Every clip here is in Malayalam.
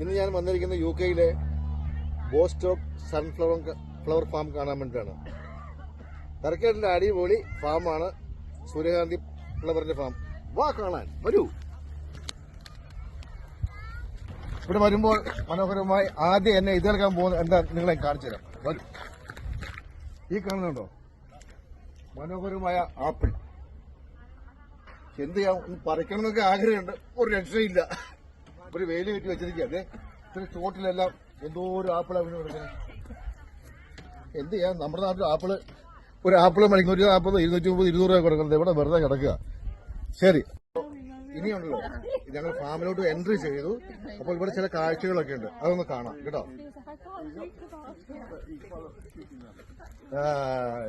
ഇന്ന് ഞാൻ വന്നിരിക്കുന്നത് യു കെയിലെ ബോസ്റ്റോക്ക് സൺഫ്ലവർ ഫ്ലവർ ഫാം കാണാൻ വേണ്ടിയിട്ടാണ്. തരക്കേട്ടിലെ അടിപൊളി ഫാമാണ് സൂര്യകാന്തി ഫ്ലവറിന്റെ ഫാം. വാ കാണാൻ വരൂ. ഇവിടെ വരുമ്പോൾ മനോഹരമായി ആദ്യം എന്നെ ഇത് കേൾക്കാൻ പോകുന്ന എന്താ നിങ്ങളെ കാണിച്ചു തരാം. വരൂ. ഈ കാണുന്നുണ്ടോ? മനോഹരമായ ആപ്പിൾ. എന്ത് ചെയ്യാം? പറിക്കണമെന്നൊക്കെ ആഗ്രഹമുണ്ട്. ഒരു രക്ഷയില്ല. ഒരു വേലി കെട്ടി വെച്ചിരിക്കുക അതെ ഇത്ര ചോട്ടിലെല്ലാം എന്തോ ഒരു ആപ്പിൾ അവിടെ കൊടുക്കുന്നത്. എന്ത് ചെയ്യാം നമ്മുടെ നാട്ടിൽ ആപ്പിൾ ഒരു ആപ്പിൾ മണിക്കൂർ നാൽപ്പത് ഇരുന്നൂറ്റി മുപ്പത് ഇരുന്നൂറ് രൂപ കൊടുക്കുന്നത് ഇവിടെ വെറുതെ കിടക്കുക. ശരി. ഇനിയുണ്ടല്ലോ ഞങ്ങൾ ഫാമിലോട്ട് എൻട്രി ചെയ്തു. അപ്പോൾ ഇവിടെ ചില കാഴ്ചകളൊക്കെ ഉണ്ട്. അതൊന്ന് കാണാം കേട്ടോ?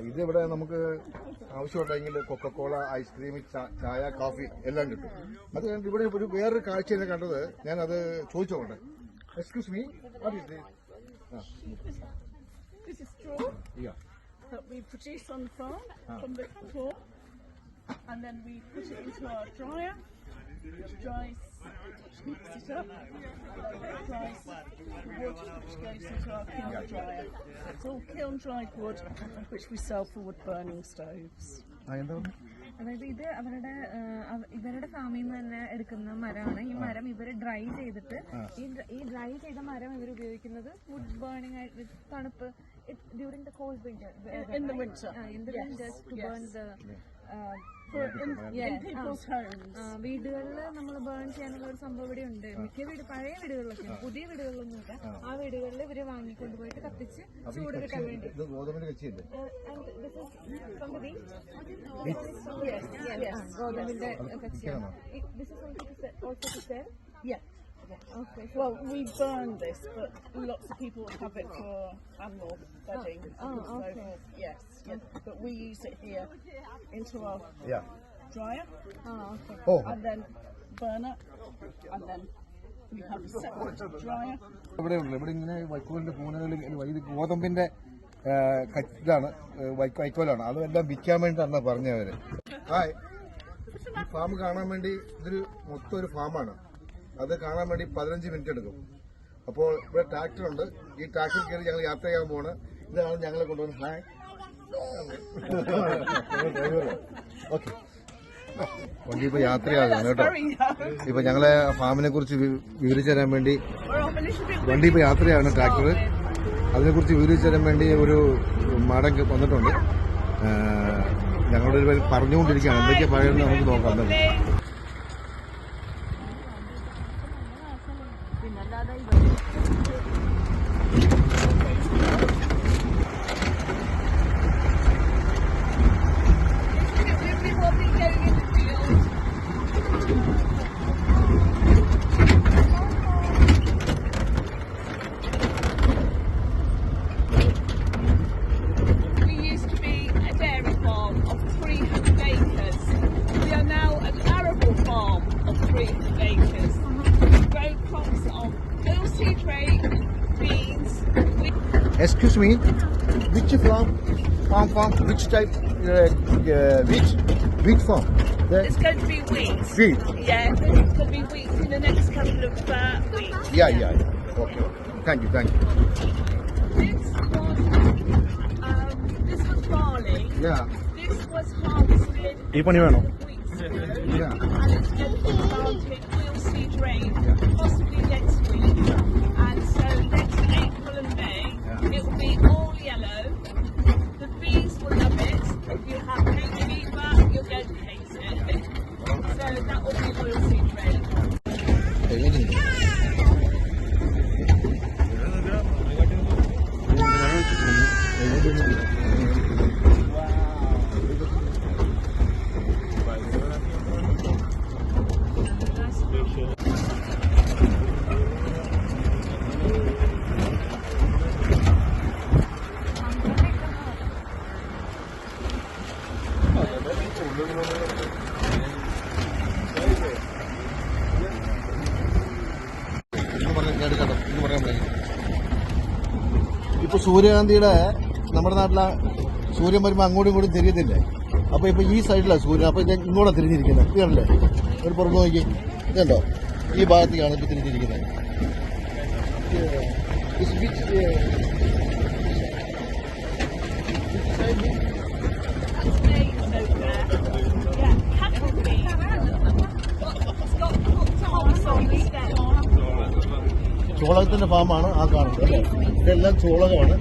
ഇതിവിടെ നമുക്ക് ആവശ്യമുണ്ടെങ്കിൽ കൊക്കക്കോള ഐസ്ക്രീം ചായ കാഫി എല്ലാം കിട്ടും. അത് കഴിഞ്ഞിട്ട് ഇവിടെ ഒരു വേറൊരു കാഴ്ച തന്നെ കണ്ടത് ഞാനത് അത് ചോദിച്ചോട്ടെ excuse me This? is straw Yeah. that we produce on the farm from the straw, and then we put it into our dryer, which dries, heats it up, dries the wood, which goes into our kiln dryer. It's all kiln dried wood, which we sell for wood burning stoves. ആ, എന്താ പറഞ്ഞെ? അതായത് ഇത് അവരുടെ ആ, അവ- ഇവരുടെ ഫാമിൽ നിന്ന് തന്നെ എടുക്കുന്ന മരമാണ് ഈ മരം ഇവർ ഡ്രൈ ചെയ്തിട്ട് ഈ ഡ്ര- ഈ ഡ്രൈ ചെയ്ത മരം ഇവർ ഉപയോഗിക്കുന്നത് വുഡ് ബേണിംഗ് ആയിട്ട് തണുപ്പ് during the cold winter In the winter. In the winters to burn the വീടുകളിൽ നമ്മൾ ബേൺ ചെയ്യാനുള്ള ഒരു സംഭവം ഇവിടെ ഉണ്ട് മിക്ക വീട് പഴയ വീടുകളിലൊക്കെ. പുതിയ വീടുകളിലൊന്നുമില്ല ആ വീടുകളിൽ ഇവർ വാങ്ങിക്കൊണ്ടുപോയിട്ട് കത്തിച്ച് അപ്പൊ ഈ ചൂട് കിട്ടാൻ വേണ്ടി ഗോതമ്പിന്റെ Uh. Ah, കച്ചിയാണ്? Yeah. Okay. Well, we burn this, but lots of people have it for animal bedding. oh, okay. forth. Yes, yes. But we use it here into our Yeah. dryer Oh, okay. Oh. and then burn it, and then we have a separate dryer. ഇവിടെ ഉള്ളു ഇവിടെ ഇങ്ങനെ വൈക്കോലിന്റെ പൂനകളിൽ ഇത് ഗോതമ്പിന്റെ ആ, ക- ഇതാണ് ഏ, വൈക്കോലാണ് അതെല്ലാം വിൽക്കാൻ വേണ്ടിട്ടാണ് പറഞ്ഞവര് ഹായ് ഈ ഫാം കാണാൻ വേണ്ടി ഇതൊരു മൊത്തം ഒരു ഫാമാണ് അത് കാണാൻ വേണ്ടി പതിനഞ്ച് മിനിറ്റ് എടുക്കും അപ്പോൾ ഇവിടെ ട്രാക്ടർ ഉണ്ട് ഈ ട്രാക്ടറിൽ കയറി ഞങ്ങൾ യാത്ര ചെയ്യാൻ പോവാണ് ഇതാണ് ഞങ്ങളെ കൊണ്ടുവന്ന് ഹായ് ഓക്കെ. വണ്ടി ഇപ്പൊ യാത്രയാകാണ് കേട്ടോ. ഇപ്പൊ ഞങ്ങളെ ഫാമിനെ കുറിച്ച് വിവരിച്ചു തരാൻ വേണ്ടി. വണ്ടി ഇപ്പൊ യാത്രയാണ് ട്രാക്ടർ അതിനെക്കുറിച്ച് വിവരിച്ചു തരാൻ വേണ്ടി ഒരു മാഡം വന്നിട്ടുണ്ട്. ഞങ്ങളുടെ ഒരു പേര് പറഞ്ഞുകൊണ്ടിരിക്കുകയാണ്. എന്തൊക്കെയാ പറയുന്നത് നമുക്ക് നോക്കാം. Excuse me, which farm, farm, farm, which type, uh, uh, which, which farm? The it's going to be wheat. Wheat. Yeah, it's going to be wheat in the next couple of uh, weeks. Yeah, yeah, yeah. Okay, okay. Thank you, thank you. This was, um, this was barley. Yeah. This was harvested. Deep on your Yeah. And it's getting planted ഇന്ന് എന്ന് പറയാൻ പറ്റില്ല. സൂര്യകാന്തിയുടെ നമ്മുടെ നാട്ടിലെ സൂര്യൻ വരുമ്പോൾ അങ്ങോട്ടും ഇങ്ങോട്ടും തിരിയത്തില്ലേ അപ്പൊ ഇപ്പൊ ഈ സൈഡിലാണ് സൂര്യൻ. അപ്പൊ ഇത് ഇങ്ങോട്ടാണ് തിരിഞ്ഞിരിക്കുന്നത്. ഇതല്ലേ ഒരു പുറത്ത് നോക്കി. ഇതുണ്ടോ? ഈ ഭാഗത്തേക്കാണ് ഇപ്പൊ തിരിഞ്ഞിരിക്കുന്നത്. This which uh, which side? ചോളത്തിന്റെ ഫാമാണ് ആ കാണുന്നത്. അല്ലേ ഇതെല്ലാം ചോളകമാണ്.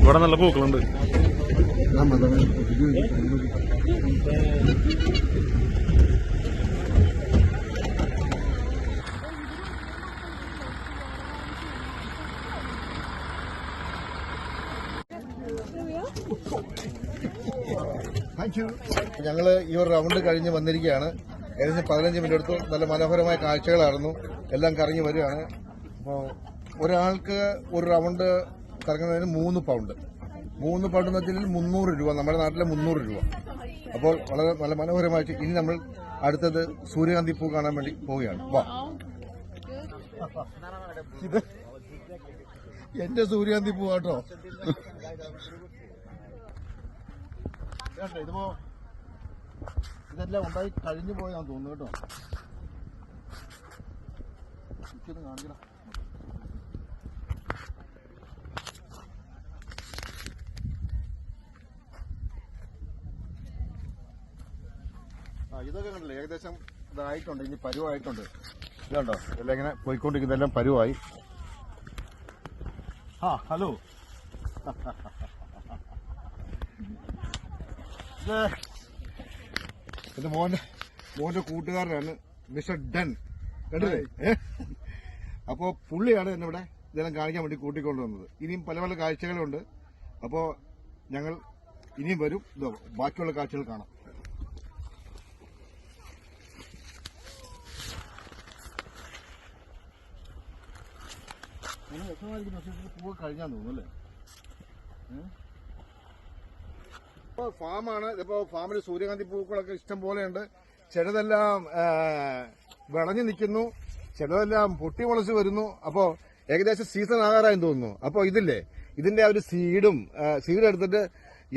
ഇവിടെ നല്ല പൂക്കളുണ്ട്. താങ്ക് ഞങ്ങൾ ഈ ഒരു റൗണ്ട് കഴിഞ്ഞ് വന്നിരിക്കുകയാണ്. ഏകദേശം പതിനഞ്ച് മിനിറ്റ് എടുത്തു. നല്ല മനോഹരമായ കാഴ്ചകളായിരുന്നു. എല്ലാം കറങ്ങി വരികയാണ്. അപ്പോൾ ഒരാൾക്ക് ഒരു റൗണ്ട് കറങ്ങുന്നതിന് മൂന്ന് പൗണ്ട് മൂന്ന് എന്ന് മുന്നൂറ് രൂപ നമ്മുടെ നാട്ടിലെ മുന്നൂറ് രൂപ. അപ്പോൾ വളരെ നല്ല മനോഹരമായിട്ട് ഇനി നമ്മൾ അടുത്തത് സൂര്യകാന്തി പൂ കാണാൻ വേണ്ടി പോവുകയാണ്. വാ. ഇത് എന്റെ സൂര്യകാന്തി പൂ കേട്ടോ ഇതിപ്പോ ഇതെല്ലാം ഉണ്ടായി കഴിഞ്ഞു പോയതാന്ന് തോന്നുന്നു കേട്ടോ. കാണിക്കണം. ഇതൊക്കെ കണ്ടില്ലേ? ഏകദേശം ഇതായിട്ടുണ്ട് ഇനി പരുവായിട്ടുണ്ട്. ഇതുണ്ടോ? എല്ലാം ഇങ്ങനെ പോയിക്കൊണ്ടിരിക്കുന്നതെല്ലാം പരുവായി. ആ ഹലോ. ഇത് മോന്റെ മോന്റെ കൂട്ടുകാരനാണ് മിസ്റ്റർ ഡൻ കണ്ടില്ലേ? അപ്പോ പുള്ളിയാണ് എന്നെ ഇവിടെ ഇതെല്ലാം കാണിക്കാൻ വേണ്ടി കൂട്ടിക്കൊണ്ടുവന്നത് ഇനിയും പല പല കാഴ്ചകളുണ്ട്. അപ്പോ ഞങ്ങൾ ഇനിയും വരും. ബാക്കിയുള്ള കാഴ്ചകൾ കാണാം. നല്ല രസമായിരിക്കും പക്ഷേ പൂവ് കഴിഞ്ഞാൻ തോന്നുന്നു അല്ലേ ഇപ്പൊ ഫാമാണ് ഇതിപ്പോ ഫാമിൽ സൂര്യകാന്തി പൂക്കളൊക്കെ ഇഷ്ടം പോലെയുണ്ട്. ചിലതെല്ലാം വിളഞ്ഞു നിൽക്കുന്നു. ചിലതെല്ലാം പൊട്ടി മുളച്ച് വരുന്നു. അപ്പോ ഏകദേശം സീസൺ ആകാറായെന്ന് തോന്നുന്നു. അപ്പോൾ ഇതില്ലേ ഇതിന്റെ ആ ഒരു സീഡും സീഡ് എടുത്തിട്ട്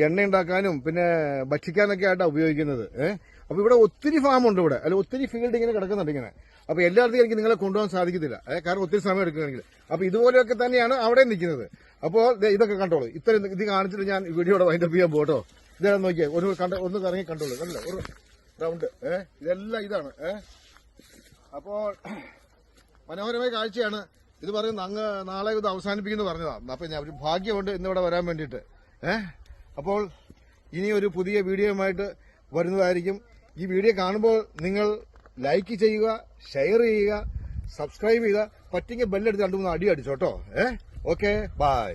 എണ്ണ ഉണ്ടാക്കാനും പിന്നെ ഭക്ഷിക്കാനൊക്കെ ആയിട്ടാണ് ഉപയോഗിക്കുന്നത്. ഏഹ് അപ്പൊ ഇവിടെ ഒത്തിരി ഫാം ഉണ്ട് ഇവിടെ. അല്ല ഒത്തിരി ഫീൽഡ് ഇങ്ങനെ കിടക്കുന്നുണ്ട് ഇങ്ങനെ. അപ്പൊ എല്ലായിടത്തും എനിക്ക് നിങ്ങളെ കൊണ്ടുപോകാൻ സാധിക്കത്തില്ല. കാരണം ഒത്തിരി സമയം എടുക്കുകയാണെങ്കിൽ. അപ്പൊ ഇതുപോലെയൊക്കെ തന്നെയാണ് അവിടെ നിൽക്കുന്നത്. അപ്പോൾ ഇതൊക്കെ കണ്ടോളൂ. ഇത്രയും ഇത് കാണിച്ചിട്ട് ഞാൻ വീഡിയോയുടെ വൈൻഡപ്പ് ചെയ്യാൻ പോട്ടോ ഇതെല്ലാം നോക്കിയേ. ഒരു കണ്ട ഒന്ന് കറങ്ങി കണ്ടോളൂ. കണ്ടില്ല? ഒരു റൗണ്ട് ഏഹ് ഇതെല്ലാം ഇതാണ്. ഏഹ് അപ്പോൾ മനോഹരമായ കാഴ്ചയാണ്. ഇത് പറയുന്നത് അങ്ങ് നാളെ ഇത് അവസാനിപ്പിക്കുന്നു പറഞ്ഞതാണ് അപ്പൊ ഞാൻ ഒരു ഭാഗ്യമുണ്ട് ഇന്നിവിടെ വരാൻ വേണ്ടിയിട്ട്. ഏഹ് അപ്പോൾ ഇനി ഒരു പുതിയ വീഡിയോയുമായിട്ട് വരുന്നതായിരിക്കും. ഈ വീഡിയോ കാണുമ്പോൾ നിങ്ങൾ ലൈക്ക് ചെയ്യുക ഷെയർ ചെയ്യുക സബ്സ്ക്രൈബ് ചെയ്യുക പറ്റിയെങ്കിൽ ബെല്ലെടുത്ത് രണ്ടു മൂന്ന് അടി അടിച്ചോട്ടോ. ഏ? Okay bye.